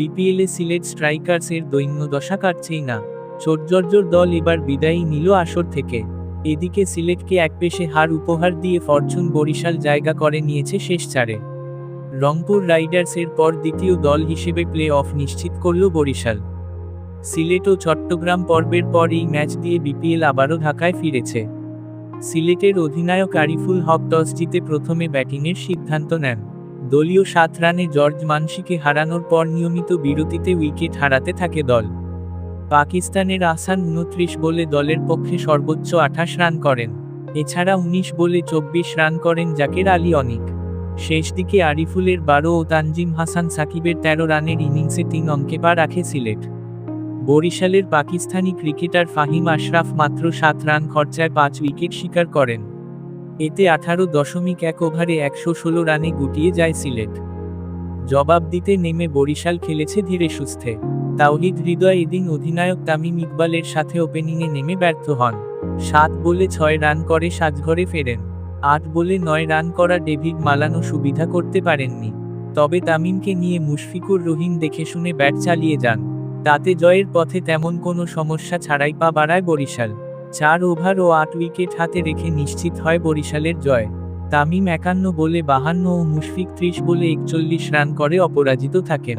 বিপিএলে সিলেট স্ট্রাইকার্সের দৈন্য দশা কাটছেই না। চোটজর্জর দল এবার বিদায়ী নিল আসর থেকে। এদিকে সিলেটকে একপেশে হার উপহার দিয়ে ফরচুন বরিশাল জায়গা করে নিয়েছে শেষ চারে। রংপুর রাইডার্সের পর দ্বিতীয় দল হিসেবে প্লে অফ নিশ্চিত করল বরিশাল। সিলেট ও চট্টগ্রাম পর্বের পর এই ম্যাচ দিয়ে বিপিএল আবারও ঢাকায় ফিরেছে। সিলেটের অধিনায়ক আরিফুল হক টস জিতে প্রথমে ব্যাটিংয়ের সিদ্ধান্ত নেন। দলীয় সাত রানে জর্জ মানসিকে হারানোর পর নিয়মিত বিরতিতে উইকেট হারাতে থাকে দল। পাকিস্তানের আসান উনত্রিশ বলে দলের পক্ষে সর্বোচ্চ আঠাশ রান করেন। এছাড়া উনিশ বলে চব্বিশ রান করেন জাকের আলী অনিক। শেষ দিকে আরিফুলের বারো ও তানজিম হাসান সাকিবের তেরো রানের ইনিংসে তিন অঙ্কে পা রাখে সিলেট। বরিশালের পাকিস্তানি ক্রিকেটার ফাহিম আশরাফ মাত্র সাত রান খরচায় পাঁচ উইকেট শিকার করেন। এতে আঠারো দশমিক এক ওভারে একশো ষোলো রানে গুটিয়ে যায় সিলেট। জবাব দিতে নেমে বরিশাল খেলেছে ধীরে সুস্থে। তাওহিদ হৃদয় এদিন অধিনায়ক তামিম ইকবালের সাথে ওপেনিংয়ে নেমে ব্যর্থ হন। সাত বলে ছয় রান করে সাজঘরে ফেরেন। আট বলে নয় রান করা ডেভিড মালানো সুবিধা করতে পারেননি। তবে তামিমকে নিয়ে মুশফিকুর রহিম দেখে শুনে ব্যাট চালিয়ে যান। তাতে জয়ের পথে তেমন কোনো সমস্যা ছাড়াই পা বাড়ায় বরিশাল। চার ওভার ও আট উইকেট হাতে রেখে নিশ্চিত হয় বরিশালের জয়। তামিম একান্ন বলে বাহান্ন ও মুশফিক ত্রিশ বলে একচল্লিশ রান করে অপরাজিত থাকেন।